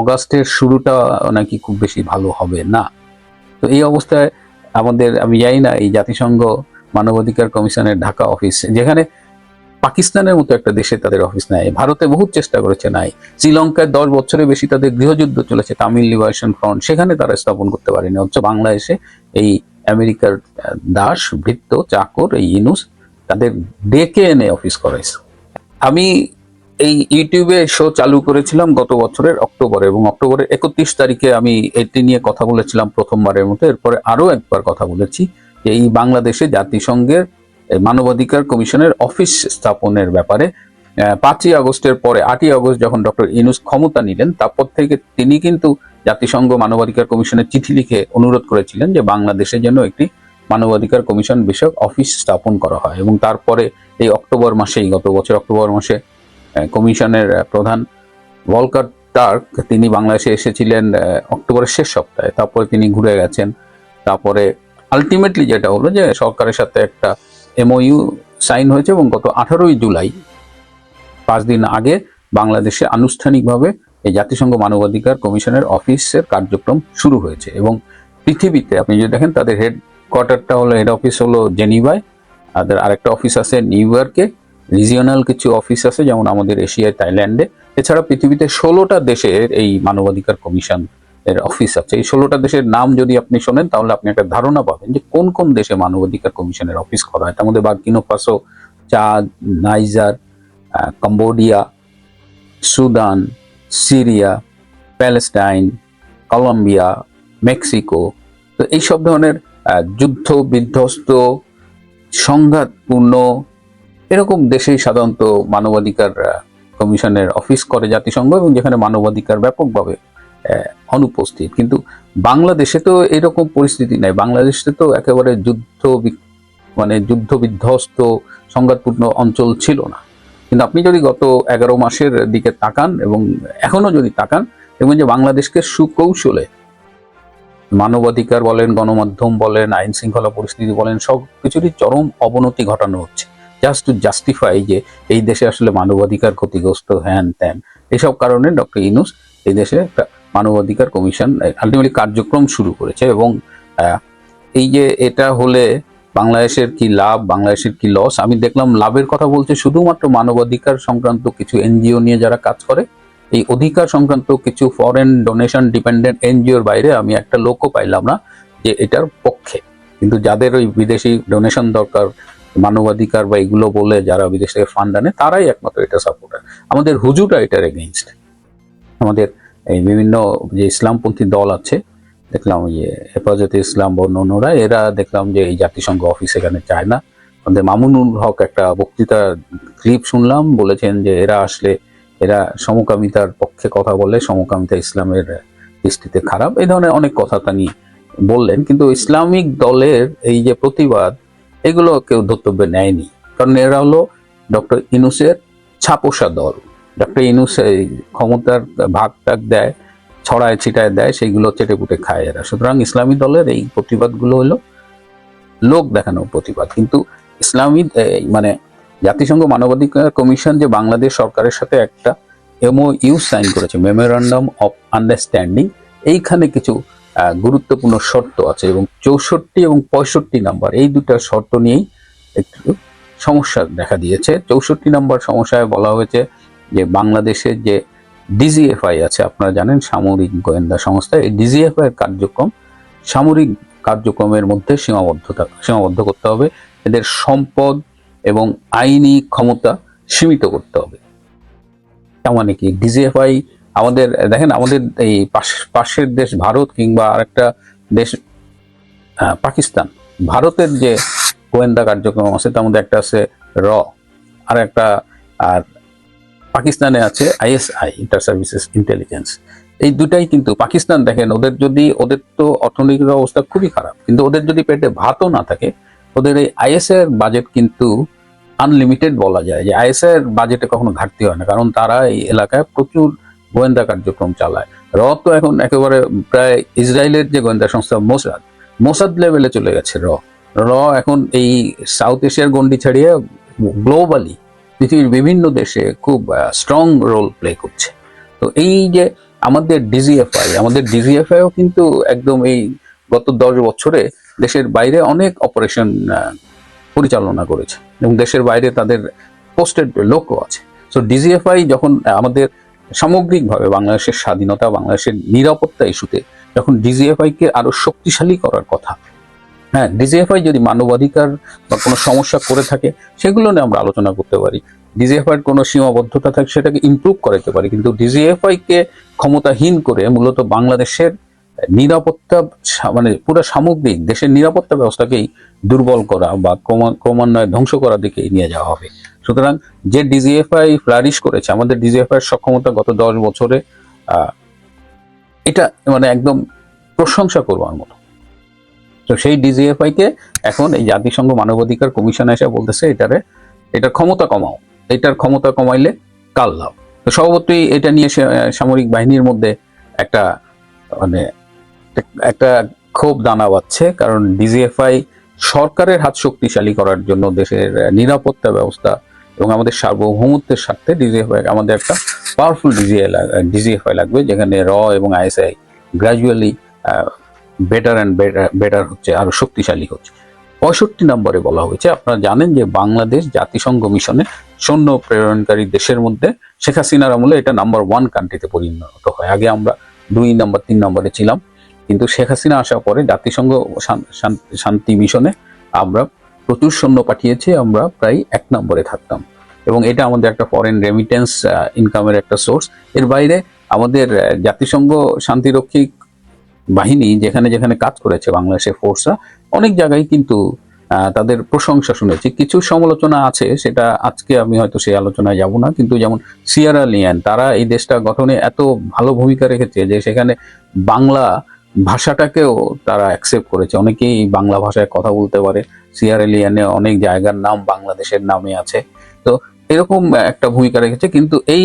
অগাস্টের শুরুটা নাকি খুব বেশি ভালো হবে না। তো এই অবস্থায় আমাদের, আমি জানি না, এই জাতিসংঘ মানবাধিকার কমিশনের ঢাকা অফিস, যেখানে পাকিস্তানের মতো একটা দেশে তাদের অফিস নাই, ভারতে বহুত চেষ্টা করেছে নাই, শ্রীলঙ্কায় দশ বছরের বেশি তাদের গৃহযুদ্ধ চলেছে, তামিল লিবারেশন ফ্রন্ট, সেখানে তারা স্থাপন করতে পারেনি, অথচ বাংলাদেশে এই আমেরিকার দাস ভৃত্য চাকর, এই ইনুস, তাদের ডেকে এনে অফিস করাইছে। আমি এই ইউটিউবে শো চালু করেছিলাম গত বছরের অক্টোবরে এবং অক্টোবরের একত্রিশ তারিখে আমি এটি নিয়ে কথা বলেছিলাম প্রথমবারের মতো। এরপরে আরও একবার কথা বলেছি যে এই বাংলাদেশে জাতিসংঘের মানবাধিকার কমিশনের অফিস স্থাপনের ব্যাপারে পাঁচই আগস্টের পরে, আটই আগস্ট যখন ডক্টর ইনুস ক্ষমতা নিলেন, তারপর থেকে তিনি কিন্তু জাতিসংঘ মানবাধিকার কমিশনের চিঠি লিখে অনুরোধ করেছিলেন যে বাংলাদেশে যেন একটি মানবাধিকার কমিশন বিষয়ক অফিস স্থাপন করা হয়। এবং তারপরে এই অক্টোবর মাসেই, গত বছর অক্টোবর মাসে কমিশনের প্রধান ভলকার টার্ক, তিনি বাংলাদেশে এসেছিলেন অক্টোবরের শেষ সপ্তাহে। তারপরে তিনি ঘুরে গেছেন। তারপরে আলটিমেটলি যেটা হলো যে সরকারের সাথে একটা এমওইউ সাইন হয়েছে এবং গত আঠারোই জুলাই, পাঁচ দিন আগে বাংলাদেশে আনুষ্ঠানিকভাবে এই জাতিসংঘ মানবাধিকার কমিশনের অফিসের কার্যক্রম শুরু হয়েছে এবং পৃথিবীতে আপনি যদি দেখেন, তাদের হেড কোয়ার্টারটা হলো হেড অফিস হলো জেনিভায়, তাদের আরেকটা অফিস আছে নিউ ইয়র্কে। রিজিওনাল কিছু অফিস আছে, যেমন আমাদের এশিয়ায় থাইল্যান্ডে এছাড়া পৃথিবীতে ষোলোটা দেশের এই মানবাধিকার কমিশন এর অফিস আছে। এই ষোলোটা দেশের নাম যদি আপনি শোনেন, তাহলে আপনি একটা ধারণা পাবেন যে কোন কোন দেশে মানবাধিকার কমিশনের অফিস করা হয়। তার মধ্যে Burkina Faso Chad, Niger Cambodia, Sudan, Syria, Palestine, Colombia, Mexico. তো এইসব ধরনের যুদ্ধ, বিধ্বস্ত, সংঘাতপূর্ণ এরকম দেশেই সাধারণত মানবাধিকার কমিশনের অফিস করে জাতিসংঘ এবং যেখানে মানবাধিকার ব্যাপকভাবে অনুপস্থিত। কিন্তু বাংলাদেশে তো এরকম পরিস্থিতি নাই। বাংলাদেশে তো একেবারে যুদ্ধ মানে যুদ্ধ বিধ্বস্ত, সংঘাতপূর্ণ অঞ্চল ছিল না। কিন্তু আপনি যদি গত এগারো মাসের দিকে তাকান এবং এখনও যদি তাকান, দেখবেন যে বাংলাদেশকে সুকৌশলে মানবাধিকার বলেন, গণমাধ্যম বলেন আইন শৃঙ্খলা পরিস্থিতি বলেন সব কিছুরই চরম অবনতি ঘটানো হচ্ছে। জাস্ট টু জাস্টিফাই যে এই দেশে আসলে মানবাধিকার ক্ষতিগ্রস্ত হ্যান ত্যান। এসব কারণে ডক্টর ইনুস এই দেশে একটা মানবাধিকার কমিশন আলটিমেটলি কার্যক্রম শুরু করেছে এবং এই যে এটা হলে বাংলাদেশের কি লাভ, বাংলাদেশের কি লস আমি দেখলাম লাভের কথা বলছে শুধুমাত্র মানবাধিকার সংক্রান্ত কিছু এনজিও নিয়ে যারা কাজ করে, এই অধিকার সংক্রান্ত কিছু ফরেন ডোনেশন ডিপেন্ডেন্ট এনজিওর বাইরে আমি একটা লোকও পাইলাম না যে এটার পক্ষে। কিন্তু যাদের ওই বিদেশি ডোনেশন দরকার মানবাধিকার বা এগুলো বলে যারা বিদেশ থেকে ফান্ড আনে, তারাই একমাত্র এটা সাপোর্টার আমাদের হুজুরা এটার এগেনস্ট আমাদের এই বিভিন্ন যে ইসলামপন্থী দল আছে, দেখলাম যে হেফাজতে ইসলাম বা অন্যরা এরা দেখলাম যে এই জাতিসংঘ অফিস এখানে চায় না। আমাদের মামুনুল হক একটা বক্তৃতা ক্লিপ শুনলাম, বলেছেন যে এরা আসলে, এরা সমকামিতার পক্ষে কথা বলে, সমকামিতা ইসলামের দৃষ্টিতে খারাপ। এই ধরনের অনেক কথা তিনি বললেন। কিন্তু ইসলামিক দলের এই যে প্রতিবাদ এগুলো কেউ ধর্তব্যে নেয়নি। কারণ এরা হলো ডক্টর ইনুসের ছাপোষা দল। ডক্টর ইনুস এই ক্ষমতার ভাগ টাগ দেয়, ছড়ায় ছিটায় দেয়, সেইগুলো চেটেপুটে খায় এরা। সুতরাং ইসলামী দলের এই প্রতিবাদগুলো হলো লোক দেখানোর প্রতিবাদ। কিন্তু ইসলামী মানে জাতিসংঘ মানবাধিকার কমিশন যে বাংলাদেশ সরকারের সাথে একটা এমও ইউ সাইন করেছে মেমোরান্ডাম অফ আন্ডারস্ট্যান্ডিং এইখানে কিছু গুরুত্বপূর্ণ শর্ত আছে এবং চৌষট্টি এবং পঁয়ষট্টি নাম্বার, এই দুটা শর্ত নিয়েই একটু সমস্যা দেখা দিয়েছে। চৌষট্টি নাম্বার সমস্যায় বলা হয়েছে যে বাংলাদেশের যে ডিজিএফআই আছে, আপনারা জানেন সামরিক গোয়েন্দা সংস্থা, এই ডিজিএফআই এর কার্যক্রম সামরিক কার্যক্রমের মধ্যে সীমাবদ্ধতা, সীমাবদ্ধ করতে হবে। এদের সম্পদ এবং আইনি ক্ষমতা সীমিত করতে হবে। তার মানে কি? ডিজিএফআই আমাদের, দেখেন আমাদের এই পাশ- পাশের দেশ ভারত কিংবা আরেকটা দেশ পাকিস্তান। ভারতের যে গোয়েন্দা কার্যক্রম আছে, তার মধ্যে একটা আছে র, আর একটা, আর পাকিস্তানে আছে আইএসআই ইন্টার সার্ভিসেস ইন্টেলিজেন্স এই দুটাই কিন্তু, পাকিস্তান দেখেন, ওদের যদি, ওদের তো অর্থনৈতিক অবস্থা খুবই খারাপ, কিন্তু ওদের যদি পেটে ভাতও না থাকে, ওদের এই আইএসআই এর বাজেট কিন্তু আনলিমিটেড বলা যায়। যে আইএসআই এর বাজেটে কখনো ঘাটতি হয় না, কারণ তারা এই এলাকায় প্রচুর গোয়েন্দা কার্যক্রম চালায়। র তো এখন একেবারে প্রায় ইসরায়েলের যে গোয়েন্দা সংস্থা মোসাদ মোসাদ লেভেলে চলে গেছে র। র এখন এই সাউথ এশিয়ার গন্ডি ছাড়িয়ে গ্লোবালি পৃথিবীর বিভিন্ন দেশে খুব স্ট্রং রোল প্লে করছে। তো এই যে আমাদের ডিজিএফআই আমাদের ডিজিএফআইও কিন্তু একদম এই গত দশ বছরে দেশের বাইরে অনেক অপারেশন পরিচালনা করেছে। এবং দেশের বাইরে তাদের পোস্টেড লোকও আছে। সো ডিজিএফআই যখন আমাদের সামগ্রিকভাবে বাংলাদেশের স্বাধীনতা, বাংলাদেশের নিরাপত্তা ইস্যুতে যখন ডিজিএফআই কে আরও শক্তিশালী করার কথা হ্যাঁ ডিজিএফআই যদি মানবাধিকার বা কোনো সমস্যা করে থাকে, সেগুলো নিয়ে আমরা আলোচনা করতে পারি। ডিজিএফআই এর কোনো সীমাবদ্ধতা থাকে, সেটাকে ইমপ্রুভ করাতে পারি। কিন্তু ডিজিএফআই কে ক্ষমতাহীন করে মূলত বাংলাদেশের নিরাপত্তা মানে পুরো সামগ্রিক দেশের নিরাপত্তা ব্যবস্থাকেই দুর্বল করা বা ক্রমা- ক্রমান্বয়ে ধ্বংস করার দিকে নিয়ে যাওয়া হবে। সুতরাং যে ডিজিএফআই ফ্লারিশ করেছে, আমাদের ডিজিএফআই সক্ষমতা গত দশ বছরে এটা মানে একদম প্রশংসা করবার মতো। তো সেই ডিজিএফআই কে এখন এই জাতিসংঘ মানবাধিকার কমিশন এসে বলতেছে, এটারে, এটার ক্ষমতা কমাও। এটার ক্ষমতা কমাইলে কাল লাভ। তো স্বভাবতই এটা নিয়ে সামরিক বাহিনীর মধ্যে একটা মানে একটা ক্ষোভ দানা বাচ্ছে কারণ ডিজিএফআই সরকারের হাত শক্তিশালী করার জন্য দেশের নিরাপত্তা ব্যবস্থা এবং আমাদের সার্বভৌমত্বের স্বার্থে ডিজিএফআই আমাদের একটা পাওয়ারফুল ডিজিএ ডিজিএফআই লাগবে, যেখানে র এবং ISI gradually better and better better হচ্ছে আরও শক্তিশালী হচ্ছে। পঁয়ষট্টি নম্বরে বলা হয়েছে, আপনারা জানেন যে বাংলাদেশ জাতিসংঘ মিশনে সৈন্য প্রেরণকারী দেশের মধ্যে শেখ হাসিনার আমলে এটা নাম্বার ওয়ান কান্ট্রিতে পরিণত হয়। আগে আমরা দুই নম্বর তিন নম্বরে ছিলাম, কিন্তু শেখ হাসিনা আসার পরে জাতিসংঘ শান- শান- শান্তি মিশনে আমরা প্রচুর সৈন্য পাঠিয়েছি, আমরা প্রায় এক নম্বরে থাকতাম। এবং এটা আমাদের একটা ফরেন রেমিটেন্স ইনকামের একটা সোর্স এর বাইরে আমাদের জাতিসংঘ শান্তিরক্ষী বাহিনী যেখানে যেখানে কাজ করেছে বাংলাদেশের ফোর্সরা অনেক জায়গায় কিন্তু তাদের প্রশংসা শুনেছি। কিছু সমালোচনা আছে, সেটা আজকে আমি হয়তো সেই আলোচনায় যাব না, কিন্তু যেমন সিয়ারা লিয়ান তারা এই দেশটা গঠনে এত ভালো ভূমিকা রেখেছে যে সেখানে বাংলা ভাষাটাকেও তারা অ্যাকসেপ্ট করেছে। অনেকেই বাংলা ভাষায় কথা বলতে পারে সিয়ারা লিয়ানে অনেক জায়গার নাম বাংলাদেশের নামে আছে। তো এরকম একটা ভূমিকা রেখেছে। কিন্তু এই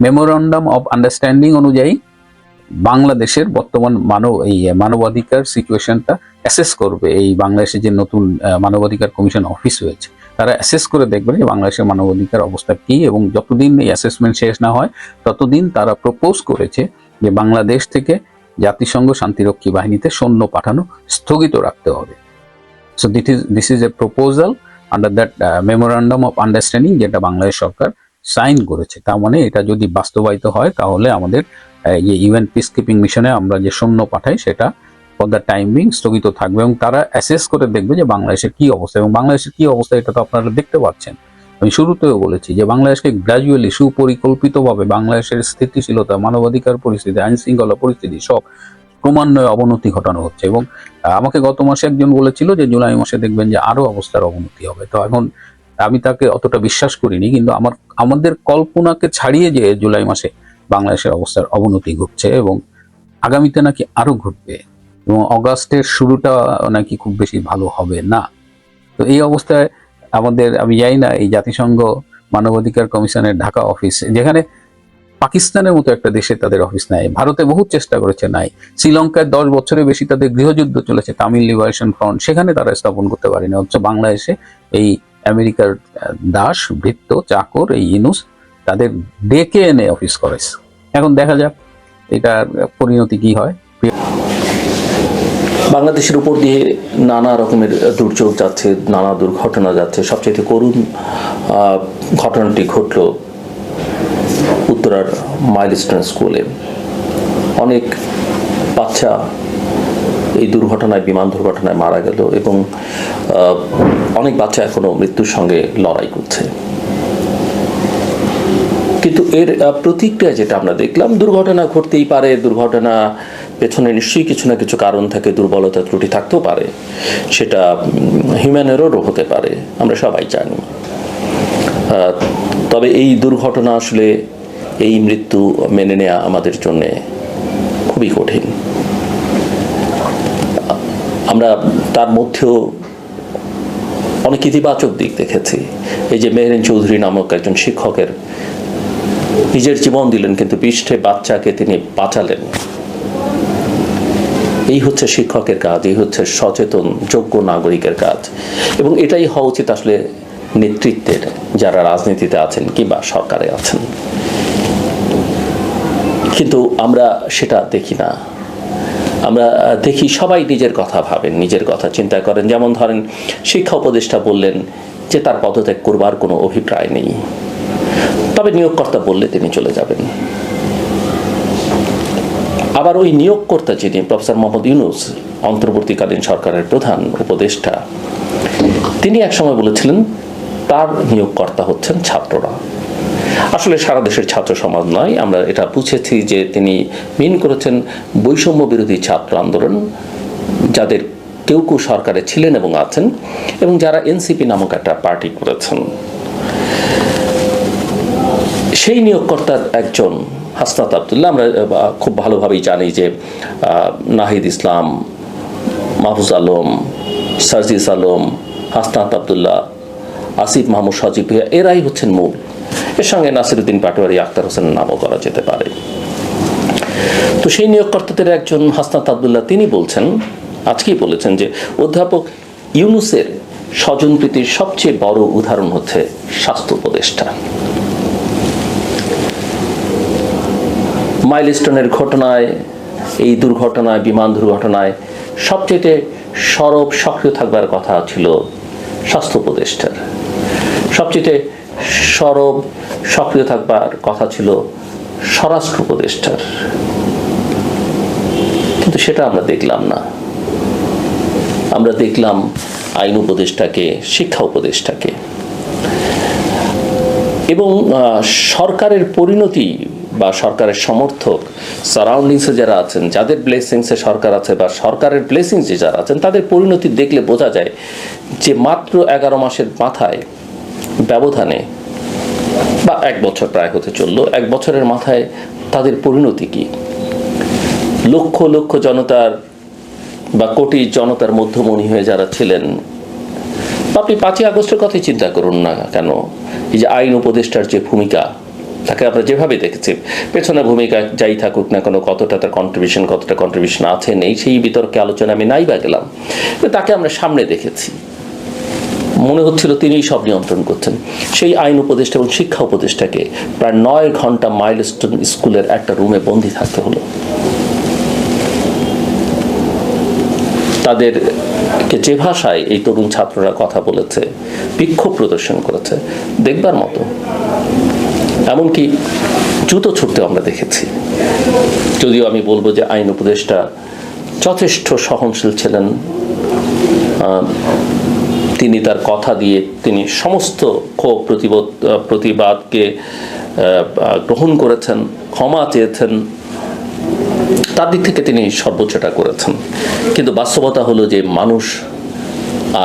মেমোরান্ডাম অফ আন্ডারস্ট্যান্ডিং অনুযায়ী বাংলাদেশের বর্তমান মানব, এই মানবাধিকার সিচুয়েশনটা অ্যাসেস করবে। এই বাংলাদেশে যে নতুন মানবাধিকার কমিশন অফিস হয়েছে, তারা অ্যাসেস করে দেখবে যে বাংলাদেশের মানবাধিকার অবস্থা কি এবং যতদিন এই অ্যাসেসমেন্ট শেষ না হয়, ততদিন তারা প্রপোজ করেছে যে বাংলাদেশ থেকে জাতিসংঘ শান্তিরক্ষী বাহিনীতে সৈন্য পাঠানো স্থগিত রাখতে হবে। So that is this is a proposal under that memorandum of understanding যেটা বাংলাদেশ সরকার সাইন করেছে। তার মানে এটা যদি বাস্তবায়িত হয়, তাহলে আমাদের যে ইউএন পিস কিপিং মিশনে আমরা যে সৈন্য পাঠাই, সেটা ফর দ্য টাইমিং স্থগিত থাকবে এবং তারা অ্যাসেস করে দেখবে যে বাংলাদেশের কি অবস্থা এবং বাংলাদেশের কি অবস্থা এটা তো আপনারা দেখতে পাচ্ছেন। আমি শুরুতেও বলেছি যে বাংলাদেশকে গ্রাজুয়ালি সুপরিকল্পিতভাবে বাংলাদেশের স্থিতিশীলতা, মানবাধিকার পরিস্থিতি আইন শৃঙ্খলা পরিস্থিতি সব ক্রমান্বয়ে অবনতি ঘটানো হচ্ছে এবং আমাকে গত মাসে একজন বলেছিল যে জুলাই মাসে দেখবেন যে আরও অবস্থার অবনতি হবে। তো এখন আমি তাকে অতটা বিশ্বাস করিনি, কিন্তু আমার, আমাদের কল্পনাকে ছাড়িয়ে যে জুলাই মাসে বাংলাদেশের অবস্থার অবনতি ঘটছে এবং আগামীতে নাকি আরও ঘটবে এবং অগাস্টের শুরুটা নাকি খুব বেশি ভালো হবে না। তো এই অবস্থায় আমাদের, আমি জানি না, এই জাতিসংঘ মানবাধিকার কমিশনের ঢাকা অফিস, যেখানে পাকিস্তানের মতো একটা দেশে তাদের অফিস নাই। ভারতে বহু চেষ্টা করেছে নাই। শ্রীলঙ্কায় দশ বছরের বেশি তাদের গৃহযুদ্ধ চলেছে, তামিল লিবারেশন ফ্রন্ট সেখানে তারা স্থাপন করতে পারেনি। অথচ বাংলাদেশে এই আমেরিকার দাস ভৃত্য চাকর, এই ইনুস তাদের ডেকে এনে অফিস করেছে। এখন দেখা যাক এটার পরিণতি কি হয়। বাংলাদেশের উপর দিয়ে নানা রকমের দুর্যোগ যাচ্ছে, নানা দুর্ঘটনা যাচ্ছে। সবচেয়ে করুণ ঘটনাটি ঘটল উত্তরার মাইলস্টোন স্কুলে। অনেক বাচ্চা এই দুর্ঘটনায়, বিমান দুর্ঘটনায় মারা গেল এবং অনেক বাচ্চা এখনও মৃত্যুর সঙ্গে লড়াই করছে। কিন্তু এর প্রতিক্রিয়া যেটা আমরা দেখলাম, দুর্ঘটনা ঘটতেই পারে, দুর্ঘটনা পেছনে নিশ্চয়ই কিছু না কিছু কারণ থাকে, দুর্বলতা ত্রুটি থাকতেও পারে, সেটা হিউম্যান এররও হতে পারে, আমরা সবাই জানি। তবে এই দুর্ঘটনা আসলে এই মৃত্যু মেনে নেওয়া আমাদের জন্য খুবই কঠিন। আমরা তার মধ্যেও অনেক ইতিবাচক দিক দেখেছি। এই যে মেহরিন চৌধুরী নামক একজন শিক্ষকের নিজের জীবন দিলেন, কিন্তু পৃষ্ঠে বাচ্চাকে তিনি বাঁচালেন। এই হচ্ছে শিক্ষকের কাজ, এই হচ্ছে সচেতন, যোগ্য নাগরিকের কাজ। এবং এটাই হওয়া উচিত আসলে নেতৃত্বের, যারা রাজনীতিতে আছেন কিংবা সরকারে আছেন। কিন্তু আমরা সেটা দেখি না। আমরা দেখি সবাই নিজের কথা ভাবেন, নিজের কথা চিন্তা করেন। যেমন ধরেন, শিক্ষা উপদেষ্টা বললেন যে তার পদত্যাগ করবার কোনো অভিপ্রায় নেই। তবে নিয়োগকর্তা বললে তিনি চলে যাবেন। আবার ওই নিয়োগকর্তা যিনি প্রফেসর মোহাম্মদ ইউনুস, অন্তর্বর্তীকালীন সরকারের প্রধান উপদেষ্টা, তিনি একসময় বলেছিলেন, তার নিয়োগকর্তা হচ্ছেন ছাত্ররা। আসলে সারা দেশের ছাত্র সমাজ নয়, আমরা এটা বুঝেছি যে তিনি মিন করেছেন বৈষম্য বিরোধী ছাত্র আন্দোলন, যাদের কেউ কেউ সরকারে ছিলেন এবং আছেন, এবং যারা এনসিপি নামক একটা পার্টি করেছেন। সেই নিয়োগকর্তার একজন হাসনাত আবদুল্লাহ, আমরা খুব ভালোভাবেই জানি যে নাহিদ ইসলাম, মাহফুজ আলম, সার্জিস আলম, হাসনাত আবদুল্লাহ, আসিফ মাহমুদ সজীব, এরাই হচ্ছেন মূল। এর সঙ্গে নাসিরুদ্দিন পাটোয়ারি আক্তার হোসেনের নামও করা যেতে পারে। তো সেই নিয়োগকর্তাদের একজন হাসনাত আবদুল্লাহ, তিনি বলছেন, আজকেই বলেছেন যে অধ্যাপক ইউনুসের স্বজনপ্রীতির সবচেয়ে বড় উদাহরণ হচ্ছে স্বাস্থ্য উপদেষ্টা। মাইলস্টোনের ঘটনায়, এই দুর্ঘটনায়, বিমান দুর্ঘটনায় সবচেয়ে সরব সক্রিয় থাকবার কথা ছিল স্বাস্থ্য উপদেষ্টার। সবচেয়ে সরব, সক্রিয় থাকবার কথা ছিল স্বরাষ্ট্র উপদেষ্টার। কিন্তু সেটা আমরা দেখলাম না। আমরা দেখলাম আইন উপদেষ্টাকে, শিক্ষা উপদেষ্টাকে। এবং সরকারের পরিণতি বা সরকারের সমর্থক সারাউন্ডিংসে যারা আছেন, যাদের ব্লেসিংসে সরকার আছে বা সরকারের ব্লেসিংসে যারা আছেন, তাদের পরিণতি দেখলে বোঝা যায় যে মাত্র এগারো মাসের মাথায় ব্যবধানে বা এক বছর প্রায় হতে চলল, এক বছরের মাথায় তাদের পরিণতি কি? লক্ষ লক্ষ জনতার বা কোটি জনতার মধ্যমণি হয়ে যারা ছিলেন, আপনি পাঁচই আগস্টের কথাই চিন্তা করুন না কেন? এই যে আইন উপদেষ্টার যে ভূমিকা, তাকে আমরা যেভাবে দেখেছি, পেছনে ভূমিকা যাই থাকুক না কোনো, কতটা তার কন্ট্রিবিউশন কতটা কন্ট্রিবিউশন আছে, নেই, সেই বিতর্কে আলোচনা আমি নাই বা গেলাম। তাকে আমরা সামনে দেখেছি। মনে হচ্ছিল তিনিই সব নিয়ন্ত্রণ করছেন। সেই আইন উপদেষ্টা এবং শিক্ষা উপদেষ্টাকে প্রায় নয় ঘণ্টা মাইলস্টোন স্কুলের একটা রুমে বন্দি থাকতে হলো। তাদেরকে যে ভাষায় এই তরুণ ছাত্ররা কথা বলেছে, বিক্ষোভ প্রদর্শন করেছে, দেখবার মতো। এমনকি জুতো ছুটতে আমরা দেখেছি। যদিও আমি বলব যে আইন উপদেষ্টা যথেষ্ট সহনশীল ছিলেন। তিনি তার কথা দিয়ে তিনি সমস্ত ক্ষোভ প্রতিবোধ প্রতিবাদকে গ্রহণ করেছেন, ক্ষমা চেয়েছেন। তার দিক থেকে তিনি সর্বোচ্চটা করেছেন। কিন্তু বাস্তবতা হলো যে মানুষ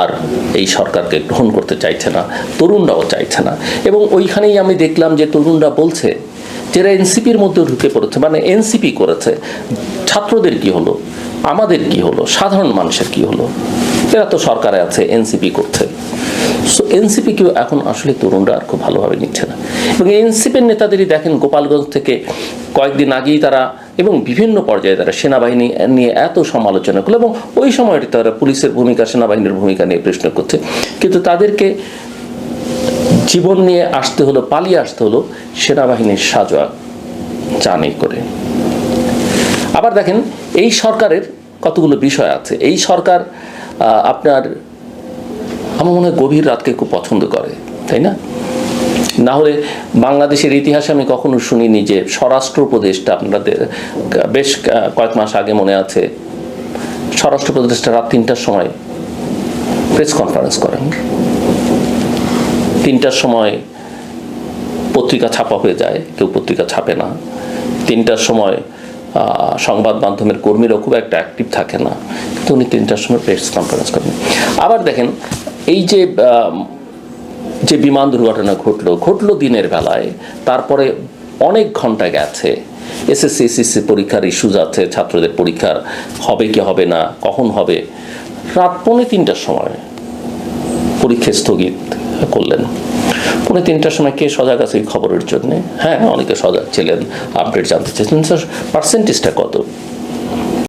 আর এই সরকারকে গ্রহণ করতে চাইছে না, তরুণরাও চাইছে না। এবং ওইখানেই আমি দেখলাম যে তরুণরা বলছে যারা এনসিপির মধ্যে ঢুকে পড়েছে মানে এনসিপি করেছে, ছাত্রদের কি হলো? আমাদের কি হলো? সাধারণ মানুষের কি হলো? এরা তো সরকারে আছে এনসিপি করছে। সো এনসিপিকেও এখন আসলে তরুণরা আর খুব ভালোভাবে নিচ্ছে না। এবং এনসিপির নেতাদেরই দেখেন, গোপালগঞ্জ থেকে কয়েকদিন আগেই তারা এবং বিভিন্ন পর্যায়ে তারা সেনাবাহিনী নিয়ে এত সমালোচনা করল এবং ওই সময়টি তারা পুলিশের ভূমিকা, সেনাবাহিনীর ভূমিকা নিয়ে প্রশ্ন করছে। কিন্তু তাদেরকে জীবন নিয়ে আসতে হলো, পালিয়ে আসতে হলো সেনাবাহিনীর সাজোয়া জানি করে। আবার দেখেন, এই সরকারের কতগুলো বিষয় আছে। এই সরকার আপনার, আমার মনে হয় গভীর রাতকে খুব পছন্দ করে, তাই না? না হলে বাংলাদেশের ইতিহাসে আমি কখনো শুনিনি যে স্বরাষ্ট্র উপদেষ্টা আপনাদের, বেশ কয়েক মাস আগে মনে আছে, স্বরাষ্ট্র উপদেষ্টা রাত তিনটার সময় প্রেস কনফারেন্স করেন। তিনটার সময় পত্রিকা ছাপা হয়ে যায়, কেউ পত্রিকা ছাপে না। তিনটার সময় সংবাদ মাধ্যমের কর্মীরাও খুব একটা অ্যাক্টিভ থাকে না। কিন্তু উনি তিনটার সময় প্রেস কনফারেন্স করেন। আবার দেখেন, এই যে যে বিমান দুর্ঘটনা ঘটলো ঘটলো দিনের বেলায়, তারপরে অনেক ঘণ্টা গেছে এসএসসি এসএসসি পরীক্ষার ইস্যুজ আছে, ছাত্রদের পরীক্ষার হবে কি হবে না, কখন হবে, রাত পৌনে তিনটার সময় পরীক্ষা স্থগিত করলেন। পৌনে তিনটার সময় কে সজাগ আছে খবরের জন্য? হ্যাঁ অনেকে সজাগ ছিলেন। আপডেট জানতে চেয়েছিলেন। স্যার পার্সেন্টেজটা কত?